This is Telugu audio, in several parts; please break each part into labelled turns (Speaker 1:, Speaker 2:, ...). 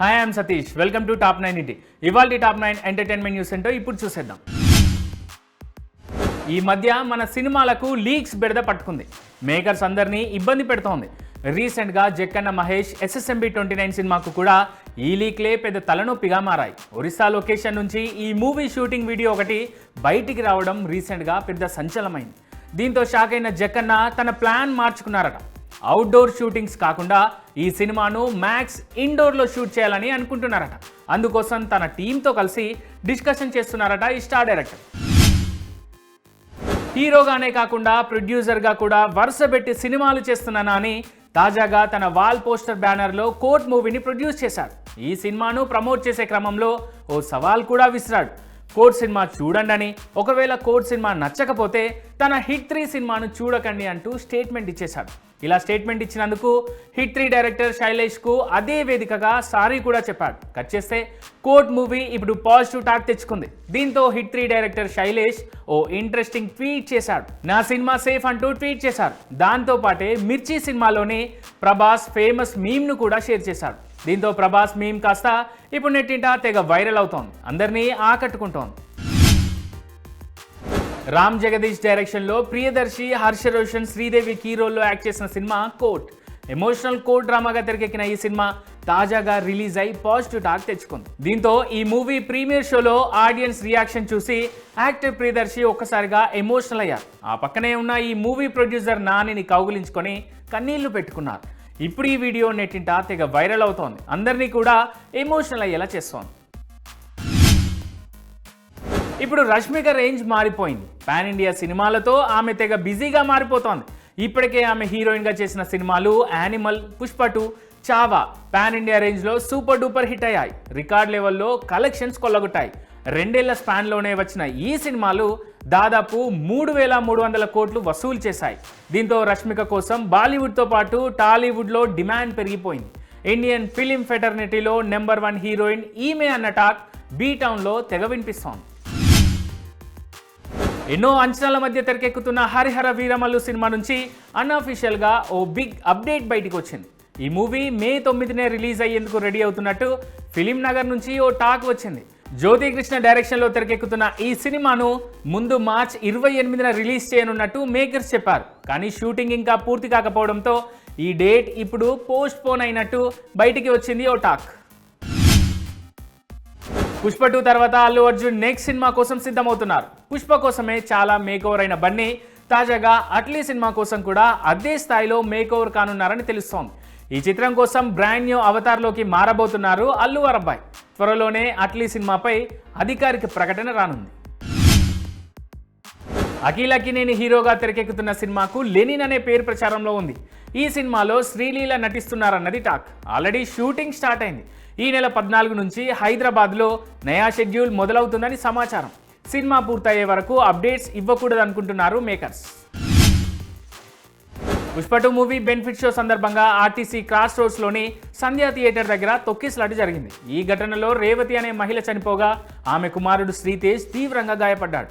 Speaker 1: Hi I'm Satish welcome to top nine ET ఇవాళ టాప్ నైన్ ఎంటర్టైన్మెంట్ న్యూస్ ఏంటో ఇప్పుడు చూసేద్దాం. ఈ మధ్య మన సినిమాలకు లీక్స్ బెడద పట్టుకుంది. మేకర్స్ అందరినీ ఇబ్బంది పెడుతోంది. రీసెంట్గా Jakkanna Mahesh SSMB twenty nine సినిమాకు కూడా ఈ లీక్లే పెద్ద తలనొప్పిగా మారాయి. ఒరిస్సా లొకేషన్ నుంచి ఈ మూవీ షూటింగ్ వీడియో ఒకటి బయటికి రావడం రీసెంట్గా పెద్ద సంచలమైంది దీంతో షాక్ అయిన జక్కన్న తన ప్లాన్ మార్చుకున్నారట. అవుట్డోర్ షూటింగ్స్ కాకుండా ఈ సినిమాను మ్యాక్స్ ఇండోర్లో షూట్ చేయాలని అనుకుంటున్నారట. అందుకోసం తన టీంతో కలిసి డిస్కషన్ చేస్తున్నారట ఈ స్టార్ డైరెక్టర్ హీరోగానే కాకుండా ప్రొడ్యూసర్గా కూడా వరుస పెట్టి సినిమాలు చేస్తున్నానా అని తాజాగా తన వాల్ పోస్టర్ బ్యానర్లో కోర్ట్ మూవీని ప్రొడ్యూస్ చేశాడు ఈ సినిమాను ప్రమోట్ చేసే క్రమంలో ఓ సవాల్ కూడా విసిరాడు. కోర్ట్ సినిమా చూడండి అని ఒకవేళ కోర్ట్ సినిమా నచ్చకపోతే తన హిట్ త్రీ సినిమాను చూడకండి అంటూ స్టేట్మెంట్ ఇచ్చేశాడు. ఇలా స్టేట్మెంట్ ఇచ్చినందుకు హిట్ త్రీ డైరెక్టర్ శైలేష్కు అదే వేదికగా సారీ కూడా చెప్పాడు. కట్ చేస్తే కోర్ట్ మూవీ ఇప్పుడు పాజిటివ్ టాక్ తెచ్చుకుంది. దీంతో హిట్ త్రీ డైరెక్టర్ శైలేష్ ఓ ఇంట్రెస్టింగ్ ట్వీట్ చేశాడు. నా సినిమా సేఫ్ అంటూ ట్వీట్ చేశారు దాంతో పాటే మిర్చి సినిమాలోని ప్రభాస్ ఫేమస్ మీమ్ను కూడా షేర్ చేశాడు. దీంతో ప్రభాస్ మీమ్ కాస్త ఇప్పుడు నెట్టింట తెగ వైరల్ అవుతోంది. అందరినీ ఆకట్టుకుంటోంది. రామ్ జగదీష్ డైరెక్షన్లో ప్రియదర్శి హర్ష రోషన్ శ్రీదేవి కీ రోల్లో యాక్ట్ చేసిన సినిమా కోట్. ఎమోషనల్ కోట్ డ్రామాగా తెరకెక్కిన ఈ సినిమా తాజాగా రిలీజ్ అయి పాజిటివ్ టాక్ తెచ్చుకుంది. దీంతో ఈ మూవీ ప్రీమియర్ షోలో ఆడియన్స్ రియాక్షన్ చూసి యాక్టర్ ప్రియదర్శి ఒక్కసారిగా ఎమోషనల్ అయ్యారు. ఆ పక్కనే ఉన్న ఈ మూవీ ప్రొడ్యూసర్ నానిని కౌగులించుకొని కన్నీళ్ళు పెట్టుకున్నారు. ఇప్పుడు ఈ వీడియో నెట్టింట తెగ వైరల్ అవుతోంది. అందరినీ కూడా ఎమోషనల్ అయ్యేలా చేస్తోంది. ఇప్పుడు రష్మిక రేంజ్ మారిపోయింది. పాన్ ఇండియా సినిమాలతో ఆమె తెగ బిజీగా మారిపోతోంది. ఇప్పటికే ఆమె హీరోయిన్గా చేసిన సినిమాలు animal Pushpa two Chhaava pan India రేంజ్లో సూపర్ డూపర్ హిట్ అయ్యాయి. రికార్డ్ లెవెల్లో కలెక్షన్స్ కొల్లగొట్టాయి. రెండేళ్ళ స్పాన్లోనే వచ్చిన ఈ సినిమాలు దాదాపు మూడు వేల మూడు వందల కోట్లు వసూలు చేశాయి. దీంతో రష్మిక కోసం బాలీవుడ్తో పాటు టాలీవుడ్లో డిమాండ్ పెరిగిపోయింది. Indian film ఫెటర్నిటీలో number one heroine ఈమె అన్న టాక్ బీ టౌన్లో తెగ వినిపిస్తోంది. ఎన్నో అంచనాల మధ్య తెరకెక్కుతున్న హరిహర వీరమల్లు సినిమా నుంచి అన్అఫీషియల్గా ఓ బిగ్ అప్డేట్ బయటికి వచ్చింది. ఈ మూవీ మే తొమ్మిదినే రిలీజ్ అయ్యేందుకు రెడీ అవుతున్నట్టు ఫిలిం నగర్ నుంచి ఓ టాక్ వచ్చింది. జ్యోతికృష్ణ డైరెక్షన్లో తెరకెక్కుతున్న ఈ సినిమాను ముందు మార్చ్ ఇరవై ఎనిమిదిన రిలీజ్ చేయనున్నట్టు మేకర్స్ చెప్పారు. కానీ షూటింగ్ ఇంకా పూర్తి కాకపోవడంతో ఈ డేట్ ఇప్పుడు పోస్ట్ పోన్ అయినట్టు బయటికి వచ్చింది ఓ టాక్. పుష్ప టూ తర్వాత అల్లు అర్జున్ నెక్స్ట్ సినిమా కోసం సిద్ధమవుతున్నారు. పుష్ప కోసమే చాలా మేకోవర్ అయిన బన్నీ తాజాగా అట్లీ సినిమా కోసం కూడా అదే స్థాయిలో మేకోవర్ కానున్నారని తెలుస్తోంది. ఈ చిత్రం కోసం బ్రాండ్ న్యూ అవతార్లోకి మారబోతున్నారు అల్లు అరబ్బాయ్ త్వరలోనే అట్లీ సినిమాపై అధికారిక ప్రకటన రానుంది. అఖిలకి నేను హీరోగా తెరకెక్కుతున్న సినిమాకు లెనిన్ అనే పేరు ప్రచారంలో ఉంది. ఈ సినిమాలో శ్రీలీల నటిస్తున్నారన్నది టాక్. ఆల్రెడీ షూటింగ్ స్టార్ట్ అయింది. ఈ నెల పద్నాలుగు నుంచి హైదరాబాద్లో నయా షెడ్యూల్ మొదలవుతుందని సమాచారం. సినిమా పూర్తయ్యే వరకు అప్డేట్స్ ఇవ్వకూడదు అనుకుంటున్నారు makers. Pushpa two movie benefit show సందర్భంగా ఆర్టీసీ క్రాస్ రోడ్స్లోని సంధ్యా థియేటర్ దగ్గర తొక్కిసలాట జరిగింది. ఈ ఘటనలో రేవతి అనే మహిళ చనిపోగా ఆమె కుమారుడు శ్రీతేజ్ తీవ్రంగా గాయపడ్డాడు.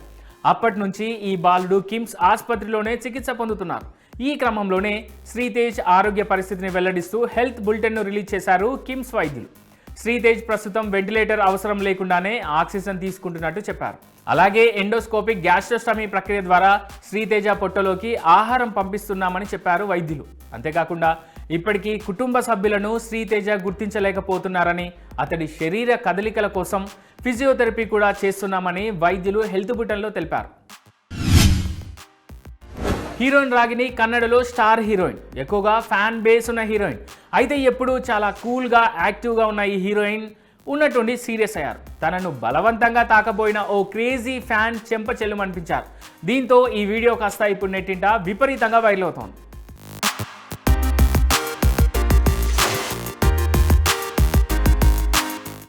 Speaker 1: అప్పటి నుంచి ఈ బాలుడు కిమ్స్ ఆసుపత్రిలోనే చికిత్స పొందుతున్నారు. ఈ క్రమంలోనే శ్రీతేజ్ ఆరోగ్య పరిస్థితిని వెల్లడిస్తూ హెల్త్ బులెటిన్ను రిలీజ్ చేశారు కిమ్స్ వైద్యులు. శ్రీతేజ్ ప్రస్తుతం వెంటిలేటర్ అవసరం లేకుండానే ఆక్సిజన్ తీసుకుంటున్నట్టు చెప్పారు. అలాగే ఎండోస్కోపిక్ గ్యాస్ట్రోస్టమీ ప్రక్రియ ద్వారా శ్రీతేజ పొట్టలోకి ఆహారం పంపిస్తున్నామని చెప్పారు వైద్యులు. అంతేకాకుండా ఇప్పటికీ కుటుంబ సభ్యులను శ్రీతేజ గుర్తించలేకపోతున్నారని అతడి శరీర కదలికల కోసం ఫిజియోథెరపీ కూడా చేస్తున్నామని వైద్యులు హెల్త్ బుటన్లో తెలిపారు. హీరోయిన్ రాగిని కన్నడలో స్టార్ హీరోయిన్. ఎక్కువగా ఫ్యాన్ బేస్ ఉన్న హీరోయిన్. అయితే ఎప్పుడు చాలా కూల్గా యాక్టివ్గా ఉన్న ఈ హీరోయిన్ ఉన్నటువంటి సీరియస్ అయ్యారు. తనను బలవంతంగా తాకపోయిన ఓ క్రేజీ ఫ్యాన్ చెంప చెల్లుమనిపించారు దీంతో ఈ వీడియో కాస్త ఇప్పుడు నెట్టింట విపరీతంగా వైరల్ అవుతోంది.